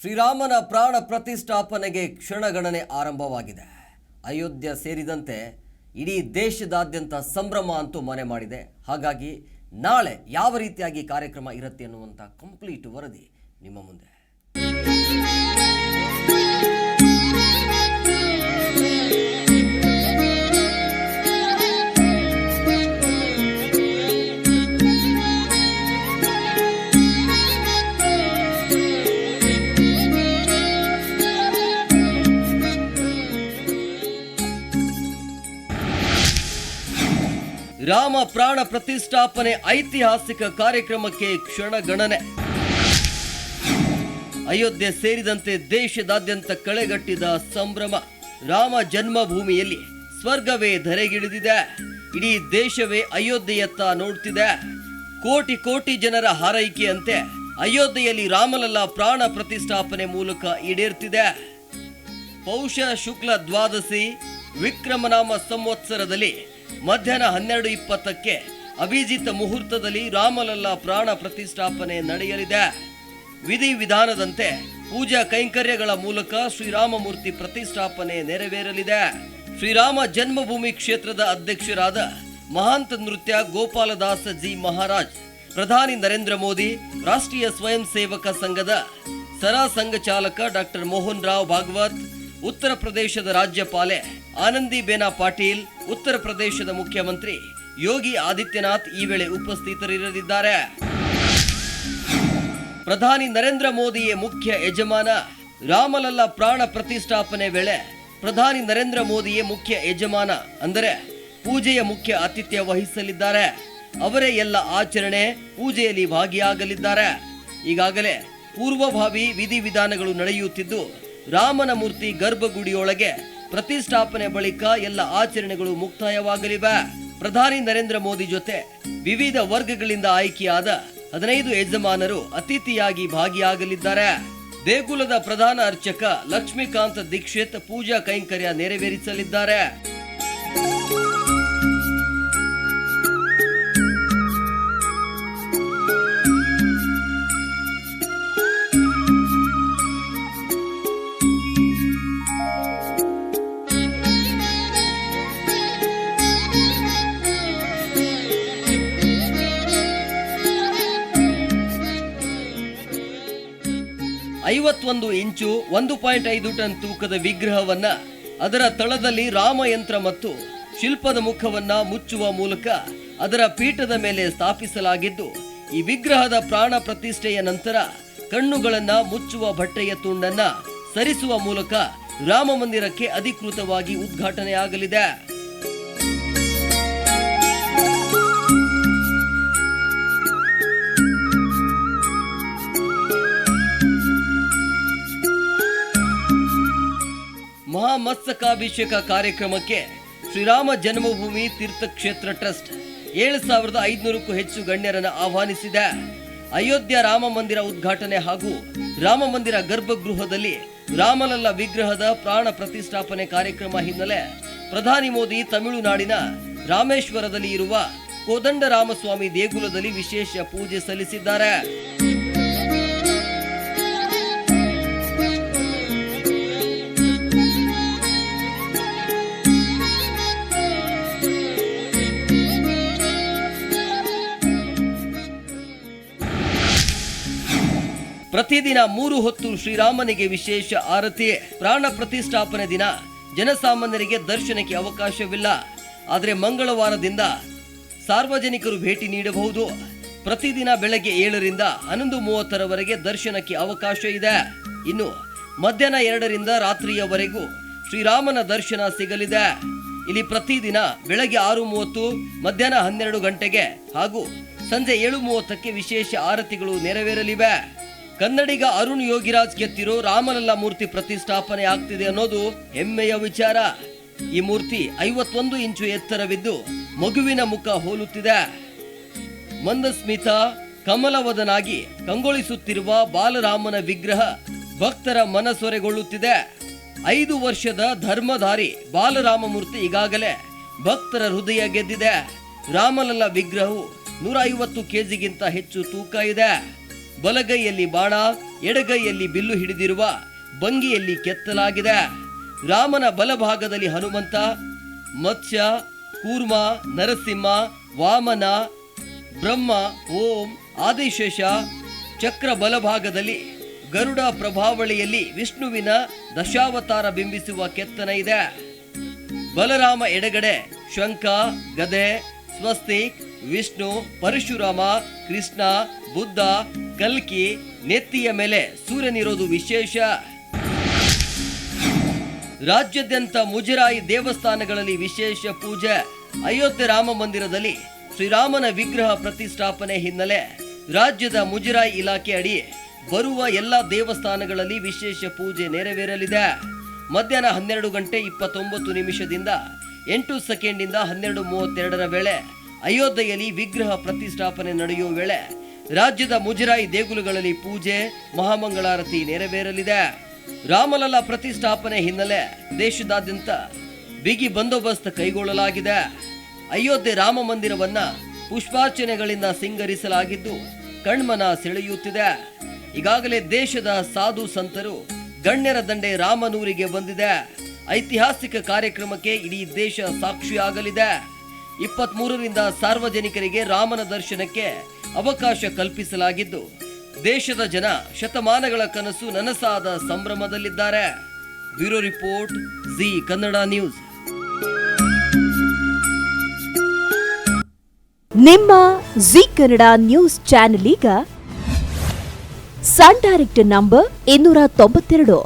ಶ್ರೀರಾಮನ ಪ್ರಾಣ ಪ್ರತಿಷ್ಠಾಪನೆಗೆ ಕ್ಷಣಗಣನೆ ಆರಂಭವಾಗಿದೆ. ಅಯೋಧ್ಯ ಸೇರಿದಂತೆ ಇಡೀ ದೇಶದಾದ್ಯಂತ ಸಂಭ್ರಮ ಅಂತೂ ಮನೆ ಮಾಡಿದೆ. ಹಾಗಾಗಿ ನಾಳೆ ಯಾವ ರೀತಿಯಾಗಿ ಕಾರ್ಯಕ್ರಮ ಇರುತ್ತೆ ಅನ್ನುವಂಥ ಕಂಪ್ಲೀಟ್ ವರದಿ ನಿಮ್ಮ ಮುಂದೆ. ರಾಮ ಪ್ರಾಣ ಪ್ರತಿಷ್ಠಾಪನೆ ಐತಿಹಾಸಿಕ ಕಾರ್ಯಕ್ರಮಕ್ಕೆ ಕ್ಷಣಗಣನೆ ಅಯೋಧ್ಯೆ ಸೇರಿದಂತೆ ದೇಶದಾದ್ಯಂತ ಕಳೆಗಟ್ಟಿದ ಸಂಭ್ರಮ. ರಾಮ ಜನ್ಮಭೂಮಿಯಲ್ಲಿ ಸ್ವರ್ಗವೇ ಧರೆಗಿಳಿದಿದೆ. ಇಡೀ ದೇಶವೇ ಅಯೋಧ್ಯೆಯತ್ತ ನೋಡ್ತಿದೆ. ಕೋಟಿ ಕೋಟಿ ಜನರ ಹಾರೈಕೆಯಂತೆ ಅಯೋಧ್ಯೆಯಲ್ಲಿ ರಾಮಲಲ್ಲ ಪ್ರಾಣ ಪ್ರತಿಷ್ಠಾಪನೆ ಮೂಲಕ ಈಡೇರ್ತಿದೆ. ಪೌಷ ಶುಕ್ಲ ದ್ವಾದಶಿ ವಿಕ್ರಮನಾಮ ಸಂವತ್ಸರದಲ್ಲಿ ಮಧ್ಯಾಹ್ನ ಹನ್ನೆರಡು ಇಪ್ಪತ್ತಕ್ಕೆ ಅಭಿಜಿತ ಮುಹೂರ್ತದಲ್ಲಿ ರಾಮಲಲ್ಲಾ ಪ್ರಾಣ ಪ್ರತಿಷ್ಠಾಪನೆ ನಡೆಯಲಿದೆ. ವಿಧಿ ವಿಧಾನದಂತೆ ಪೂಜಾ ಕೈಂಕರ್ಯಗಳ ಮೂಲಕ ಶ್ರೀರಾಮಮೂರ್ತಿ ಪ್ರತಿಷ್ಠಾಪನೆ ನೆರವೇರಲಿದೆ. ಶ್ರೀರಾಮ ಜನ್ಮಭೂಮಿ ಕ್ಷೇತ್ರದ ಅಧ್ಯಕ್ಷರಾದ ಮಹಾಂತ ನೃತ್ಯ ಗೋಪಾಲದಾಸ ಜಿ ಮಹಾರಾಜ್, ಪ್ರಧಾನಿ ನರೇಂದ್ರ ಮೋದಿ, ರಾಷ್ಟ್ರೀಯ ಸ್ವಯಂ ಸೇವಕ ಸಂಘದ ಸರಾ ಸಂಘ ಚಾಲಕ ಡಾಕ್ಟರ್ ಮೋಹನ್ ರಾವ್ ಭಾಗವತ್, ಉತ್ತರ ಪ್ರದೇಶದ ರಾಜ್ಯಪಾಲೆ ಆನಂದಿಬೇನ ಪಾಟೀಲ್, ಉತ್ತರ ಪ್ರದೇಶದ ಮುಖ್ಯಮಂತ್ರಿ ಯೋಗಿ ಆದಿತ್ಯನಾಥ್ ಈ ವೇಳೆ ಉಪಸ್ಥಿತರಿರಲಿದ್ದಾರೆ. ಪ್ರಧಾನಿ ನರೇಂದ್ರ ಮೋದಿಯೇ ಮುಖ್ಯ ಯಜಮಾನ ರಾಮಲಲ್ಲ ಪ್ರಾಣ ಪ್ರತಿಷ್ಠಾಪನೆ ವೇಳೆ ಪ್ರಧಾನಿ ನರೇಂದ್ರ ಮೋದಿಯೇ ಮುಖ್ಯ ಯಜಮಾನ ಅಂದರೆ ಪೂಜೆಯ ಮುಖ್ಯ ಆತಿಥ್ಯ ವಹಿಸಲಿದ್ದಾರೆ. ಅವರೇ ಎಲ್ಲ ಆಚರಣೆ, ಪೂಜೆಯಲ್ಲಿ ಭಾಗಿಯಾಗಲಿದ್ದಾರೆ. ಈಗಾಗಲೇ ಪೂರ್ವಭಾವಿ ವಿಧಿವಿಧಾನಗಳು ನಡೆಯುತ್ತಿದ್ದು, ರಾಮನ ಮೂರ್ತಿ ಗರ್ಭಗುಡಿಯೊಳಗೆ ಪ್ರತಿಷ್ಠಾಪನೆ ಬಳಿಕ ಎಲ್ಲ ಆಚರಣೆಗಳು ಮುಕ್ತಾಯವಾಗಲಿವೆ. ಪ್ರಧಾನಿ ನರೇಂದ್ರ ಮೋದಿ ಜೊತೆ ವಿವಿಧ ವರ್ಗಗಳಿಂದ ಆಯ್ಕೆಯಾದ ಹದಿನೈದು ಯಜಮಾನರು ಅತಿಥಿಯಾಗಿ ಭಾಗಿಯಾಗಲಿದ್ದಾರೆ. ದೇಗುಲದ ಪ್ರಧಾನ ಅರ್ಚಕ ಲಕ್ಷ್ಮೀಕಾಂತ ದೀಕ್ಷಿತ್ ಪೂಜಾ ಕೈಂಕರ್ಯ ನೆರವೇರಿಸಲಿದ್ದಾರೆ. ಐವತ್ತೊಂದು ಇಂಚು ಒಂದು ಪಾಯಿಂಟ್ ಐದು ಟನ್ ತೂಕದ ವಿಗ್ರಹವನ್ನ ಅದರ ತಳದಲ್ಲಿ ರಾಮಯಂತ್ರ ಮತ್ತು ಶಿಲ್ಪದ ಮುಖವನ್ನ ಮುಚ್ಚುವ ಮೂಲಕ ಅದರ ಪೀಠದ ಮೇಲೆ ಸ್ಥಾಪಿಸಲಾಗಿದ್ದು, ಈ ವಿಗ್ರಹದ ಪ್ರಾಣ ಪ್ರತಿಷ್ಠೆಯ ನಂತರ ಕಣ್ಣುಗಳನ್ನ ಮುಚ್ಚುವ ಬಟ್ಟೆಯ ತುಂಡನ್ನ ಸರಿಸುವ ಮೂಲಕ ರಾಮ ಮಂದಿರಕ್ಕೆ ಅಧಿಕೃತವಾಗಿ ಉದ್ಘಾಟನೆಯಾಗಲಿದೆ. ಮಹಾಮಸ್ತಕಾಭಿಷೇಕ ಕಾರ್ಯಕ್ರಮಕ್ಕೆ ಶ್ರೀರಾಮ ಜನ್ಮಭೂಮಿ ತೀರ್ಥಕ್ಷೇತ್ರ ಟ್ರಸ್ಟ್ ಏಳು ಸಾವಿರದ ಐದುನೂರಕ್ಕೂ ಹೆಚ್ಚು ಗಣ್ಯರನ್ನು ಆಹ್ವಾನಿಸಿದೆ. ಅಯೋಧ್ಯ ರಾಮ ಮಂದಿರ ಉದ್ಘಾಟನೆ ಹಾಗೂ ರಾಮ ಮಂದಿರ ಗರ್ಭಗೃಹದಲ್ಲಿ ರಾಮಲಲ್ಲ ವಿಗ್ರಹದ ಪ್ರಾಣ ಪ್ರತಿಷ್ಠಾಪನೆ ಕಾರ್ಯಕ್ರಮ ಹಿನ್ನೆಲೆ ಪ್ರಧಾನಿ ಮೋದಿ ತಮಿಳುನಾಡಿನ ರಾಮೇಶ್ವರದಲ್ಲಿ ಇರುವ ಕೋದಂಡರಾಮಸ್ವಾಮಿ ದೇಗುಲದಲ್ಲಿ ವಿಶೇಷ ಪೂಜೆ ಸಲ್ಲಿಸಿದ್ದಾರೆ. ಪ್ರತಿದಿನ ಮೂರು ಹೊತ್ತು ಶ್ರೀರಾಮನಿಗೆ ವಿಶೇಷ ಆರತಿ, ಪ್ರಾಣ ಪ್ರತಿಷ್ಠಾಪನೆ ದಿನ. ಜನಸಾಮಾನ್ಯರಿಗೆ ದರ್ಶನಕ್ಕೆ ಅವಕಾಶವಿಲ್ಲ. ಆದರೆ ಮಂಗಳವಾರದಿಂದ ಸಾರ್ವಜನಿಕರು ಭೇಟಿ ನೀಡಬಹುದು. ಪ್ರತಿದಿನ ಬೆಳಗ್ಗೆ ಏಳರಿಂದ ಹನ್ನೊಂದು ಮೂವತ್ತರವರೆಗೆ ದರ್ಶನಕ್ಕೆ ಅವಕಾಶ ಇದೆ. ಇನ್ನು ಮಧ್ಯಾಹ್ನ ಎರಡರಿಂದ ರಾತ್ರಿಯವರೆಗೂ ಶ್ರೀರಾಮನ ದರ್ಶನ ಸಿಗಲಿದೆ. ಇಲ್ಲಿ ಪ್ರತಿದಿನ ಬೆಳಗ್ಗೆ ಆರು ಮೂವತ್ತು, ಮಧ್ಯಾಹ್ನ ಹನ್ನೆರಡು ಗಂಟೆಗೆ ಹಾಗೂ ಸಂಜೆ ಏಳು ಮೂವತ್ತಕ್ಕೆ ವಿಶೇಷ ಆರತಿಗಳು ನೆರವೇರಲಿವೆ. ಕನ್ನಡಿಗ ಅರುಣ್ ಯೋಗಿರಾಜ್ ಗೆತ್ತಿರೋ ರಾಮಲಲ್ಲ ಮೂರ್ತಿ ಪ್ರತಿಷ್ಠಾಪನೆ ಆಗ್ತಿದೆ ಅನ್ನೋದು ಹೆಮ್ಮೆಯ ವಿಚಾರ. ಈ ಮೂರ್ತಿ ಐವತ್ತೊಂದು ಇಂಚು ಎತ್ತರವಿದ್ದು ಮಗುವಿನ ಮುಖ ಹೋಲುತ್ತಿದೆ. ಮಂದಸ್ಮಿತ, ಕಮಲವದನಾಗಿ ಕಂಗೊಳಿಸುತ್ತಿರುವ ಬಾಲರಾಮನ ವಿಗ್ರಹ ಭಕ್ತರ ಮನಸೊರೆಗೊಳ್ಳುತ್ತಿದೆ. ಐದು ವರ್ಷದ ಧರ್ಮಧಾರಿ ಬಾಲರಾಮ ಮೂರ್ತಿ ಈಗಾಗಲೇ ಭಕ್ತರ ಹೃದಯ ಗೆದ್ದಿದೆ. ರಾಮಲಲ್ಲ ವಿಗ್ರಹವು ನೂರ ಐವತ್ತು ಕೆಜಿಗಿಂತ ಹೆಚ್ಚು ತೂಕ ಇದೆ. ಬಲಗೈಯಲ್ಲಿ ಬಾಣ, ಎಡಗೈಯಲ್ಲಿ ಬಿಲ್ಲು ಹಿಡಿದಿರುವ ಭಂಗಿಯಲ್ಲಿ ಕೆತ್ತಲಾಗಿದೆ. ರಾಮನ ಬಲಭಾಗದಲ್ಲಿ ಹನುಮಂತ, ಮತ್ಸ್ಯ, ಕೂರ್ಮ, ನರಸಿಂಹ, ವಾಮನ, ಬ್ರಹ್ಮ, ಓಂ, ಆದಿಶೇಷ, ಚಕ್ರ ಬಲಭಾಗದಲ್ಲಿ ಗರುಡ ಪ್ರಭಾವಳಿಯಲ್ಲಿ ವಿಷ್ಣುವಿನ ದಶಾವತಾರ ಬಿಂಬಿಸುವ ಕೆತ್ತನೆ ಇದೆ. ಬಲರಾಮ ಎಡಗಡೆ ಶಂಖ, ಗದೆ ಸ್ವಸ್ತಿ ವಿಷ್ಣು, ಪರಶುರಾಮ, ಕೃಷ್ಣ, ಬುದ್ಧ ಕಲ್ಕಿ ನೆತ್ತಿಯ ಮೇಲೆ ಸೂರ್ಯನಿರೋದು ವಿಶೇಷ. ರಾಜ್ಯಾದ್ಯಂತ ಮುಜರಾಯಿ ದೇವಸ್ಥಾನಗಳಲ್ಲಿ ವಿಶೇಷ ಪೂಜೆ. ಅಯೋಧ್ಯೆ ರಾಮ ಮಂದಿರದಲ್ಲಿ ಶ್ರೀರಾಮನ ವಿಗ್ರಹ ಪ್ರತಿಷ್ಠಾಪನೆ ಹಿನ್ನೆಲೆ ರಾಜ್ಯದ ಮುಜರಾಯಿ ಇಲಾಖೆ ಅಡಿ ಬರುವ ಎಲ್ಲ ದೇವಸ್ಥಾನಗಳಲ್ಲಿ ವಿಶೇಷ ಪೂಜೆ ನೆರವೇರಲಿದೆ. ಮಧ್ಯಾಹ್ನ ಹನ್ನೆರಡು ಗಂಟೆ ಇಪ್ಪತ್ತೊಂಬತ್ತು ನಿಮಿಷದಿಂದ ಎಂಟು ಸೆಕೆಂಡಿಂದ ಹನ್ನೆರಡು ಮೂವತ್ತೆರಡರ ವೇಳೆ ಅಯೋಧ್ಯೆಯಲ್ಲಿ ವಿಗ್ರಹ ಪ್ರತಿಷ್ಠಾಪನೆ ನಡೆಯುವ ವೇಳೆ ರಾಜ್ಯದ ಮುಜರಾಯಿ ದೇಗುಲಗಳಲ್ಲಿ ಪೂಜೆ, ಮಹಾಮಂಗಳಾರತಿ ನೆರವೇರಲಿದೆ. ರಾಮಲಲ್ಲ ಪ್ರತಿಷ್ಠಾಪನೆ ಹಿನ್ನೆಲೆ ದೇಶದಾದ್ಯಂತ ಬಿಗಿ ಬಂದೋಬಸ್ತ್ ಕೈಗೊಳ್ಳಲಾಗಿದೆ. ಅಯೋಧ್ಯೆ ರಾಮ ಮಂದಿರವನ್ನ ಪುಷ್ಪಾರ್ಚನೆಗಳಿಂದ ಸಿಂಗರಿಸಲಾಗಿದ್ದು ಕಣ್ಮನ ಸೆಳೆಯುತ್ತಿದೆ. ಈಗಾಗಲೇ ದೇಶದ ಸಾಧು ಸಂತರು ಗಣ್ಯರ ದಂಡೆ ರಾಮನೂರಿಗೆ ಬಂದಿದೆ. ಐತಿಹಾಸಿಕ ಕಾರ್ಯಕ್ರಮಕ್ಕೆ ಇಡೀ ದೇಶ ಸಾಕ್ಷಿಯಾಗಲಿದೆ. ಇಪ್ಪತ್ತ್ ಮೂರರಿಂದ ಸಾರ್ವಜನಿಕರಿಗೆ ರಾಮನ ದರ್ಶನಕ್ಕೆ ಅವಕಾಶ ಕಲ್ಪಿಸಲಾಗಿದ್ದು ದೇಶದ ಜನ ಶತಮಾನಗಳ ಕನಸು ನನಸಾದ ಸಂಭ್ರಮದಲ್ಲಿದ್ದಾರೆ. Bureau report, Zee Kannada news. ನಿಮ್ಮ ಜಿ ಕನ್ನಡ ನ್ಯೂಸ್ ಚಾನೆಲ್ ಈಗ ಸನ್ ಡೈರೆಕ್ಟ್ ನಂಬರ್ ಇನ್ನೂರ ತೊಂಬತ್ತೆರಡು,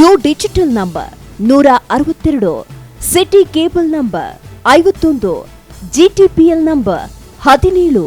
ಯು ಡಿಜಿಟಲ್ ನಂಬರ್ ನೂರ ಅರವತ್ತೆರಡು, ಸಿಟಿ ಕೇಬಲ್ ನಂಬರ್ ಐವತ್ತೊಂದು ಜಿಟಿಪಿಎಲ್ ನಂಬರ್ ಹದಿನೇಳು.